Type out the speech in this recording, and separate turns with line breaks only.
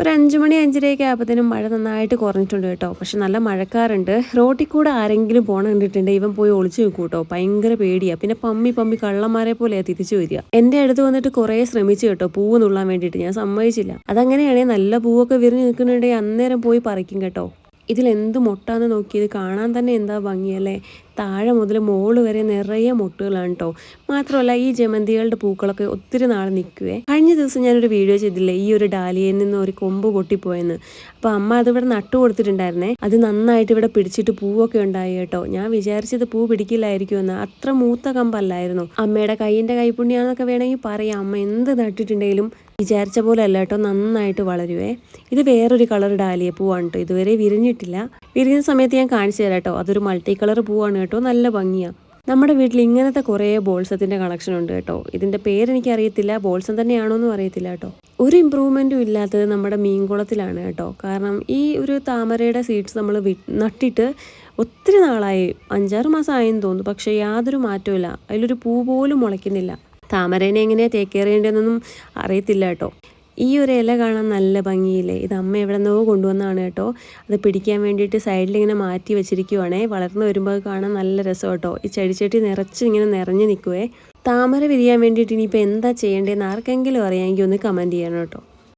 ഒരു അഞ്ച് മണി അഞ്ചരയൊക്കെ ആയപ്പോഴത്തേനും മഴ നന്നായിട്ട് കുറഞ്ഞിട്ടുണ്ട് കേട്ടോ. പക്ഷെ നല്ല മഴക്കാറുണ്ട്. റോട്ടിൽ കൂടെ ആരെങ്കിലും പോണ കണ്ടിട്ടുണ്ട്. ഇവൻ പോയി ഒളിച്ചു നിൽക്കും കേട്ടോ. ഭയങ്കര പേടിയാണ് പിന്നെ പമ്മി പമ്മി കള്ളന്മാരെ പോലെയാണ് തിരിച്ചു വരിക. എന്റെ അടുത്ത് വന്നിട്ട് കുറേ ശ്രമിച്ചു കേട്ടോ പൂവ് നുള്ളാൻ വേണ്ടിയിട്ട്. ഞാൻ സമ്മതിച്ചില്ല. അതങ്ങനെയാണെങ്കിൽ നല്ല പൂവൊക്കെ വിരിഞ്ഞ് നിൽക്കുന്നുണ്ടെങ്കിൽ അന്നേരം പോയി പറിക്കും കേട്ടോ. ഇതിലെന്ത് മുട്ടാന്ന് നോക്കിയത് കാണാൻ തന്നെ എന്താ ഭംഗിയല്ലേ? താഴെ മുതൽ മോൾ വരെ നിറയെ മുട്ടുകളാണ് കേട്ടോ മാത്രമല്ല ഈ ജമന്തികളുടെ പൂക്കളൊക്കെ ഒത്തിരി നാൾ നിൽക്കുവേ. കഴിഞ്ഞ ദിവസം ഞാനൊരു വീഡിയോ ചെയ്തില്ലേ ഈ ഒരു ഡാലിയയിൽ നിന്ന് ഒരു കൊമ്പ് പൊട്ടിപ്പോയെന്ന്. അപ്പോൾ അമ്മ അതിവിടെ നട്ടു കൊടുത്തിട്ടുണ്ടായിരുന്നേ. അത് നന്നായിട്ട് ഇവിടെ പിടിച്ചിട്ട് പൂവൊക്കെ ഉണ്ടായി കേട്ടോ. ഞാൻ വിചാരിച്ചത് പൂ പിടിക്കില്ലായിരിക്കുമെന്ന്. അത്ര മൂത്ത കമ്പല്ലായിരുന്നു. അമ്മയുടെ കൈയിന്റെ കൈപ്പുണ്യാന്നൊക്കെ വേണമെങ്കിൽ പറയാം. അമ്മ എന്ത് നട്ടിട്ടുണ്ടെങ്കിലും വിചാരിച്ച പോലെ അല്ല കേട്ടോ നന്നായിട്ട് വളരുവേ. ഇത് വേറൊരു കളർ ഡാലിയ പൂവാണ് കേട്ടോ ഇതുവരെ വിരിഞ്ഞിട്ടില്ല. വിരിഞ്ഞ സമയത്ത് ഞാൻ കാണിച്ചു തരാം കേട്ടോ. അതൊരു മൾട്ടി കളർ പൂവാണ് കേട്ടോ. നല്ല ഭംഗിയാണ് നമ്മുടെ വീട്ടിൽ ഇങ്ങനത്തെ കുറേ ബോൾസത്തിന്റെ കളക്ഷൻ ഉണ്ട് കേട്ടോ. ഇതിന്റെ പേരെനിക്ക് അറിയത്തില്ല ബോൾസം തന്നെയാണോ എന്നും അറിയത്തില്ല കേട്ടോ. ഒരു ഇമ്പ്രൂവ്മെന്റും ഇല്ലാത്തത് നമ്മുടെ മീൻകുളത്തിലാണ് കേട്ടോ. കാരണം ഈ ഒരു താമരയുടെ സീഡ്സ് നമ്മൾ നട്ടിട്ട് ഒത്തിരി നാളായി. അഞ്ചാറ് മാസം ആയെന്ന് തോന്നുന്നു. പക്ഷേ യാതൊരു മാറ്റവും അതിലൊരു പൂ പോലും മുളയ്ക്കുന്നില്ല. താമരേനെ എങ്ങനെയാണ് ടേക്ക് അറിയത്തില്ല കേട്ടോ. ഈ ഒരു ഇല കാണാൻ നല്ല ഭംഗിയില്ലേ? ഇത് അമ്മ എവിടെ നിന്നോ കൊണ്ടുവന്നാണ് കേട്ടോ. അത് പിടിക്കാൻ വേണ്ടിയിട്ട് സൈഡിൽ ഇങ്ങനെ മാറ്റി വെച്ചിരിക്കുവാണേ. വളർന്നു വരുമ്പോൾ കാണാൻ നല്ല രസം കേട്ടോ. ഈ ചെടിച്ചട്ടി നിറച്ച് ഇങ്ങനെ നിറഞ്ഞു നിൽക്കുവേ താമര വിരിയാൻ വേണ്ടിയിട്ട് ഇനിയിപ്പോൾ എന്താ ചെയ്യേണ്ടതെന്ന് ആർക്കെങ്കിലും അറിയാമെങ്കിൽ ഒന്ന് കമന്റ് ചെയ്യണം കേട്ടോ.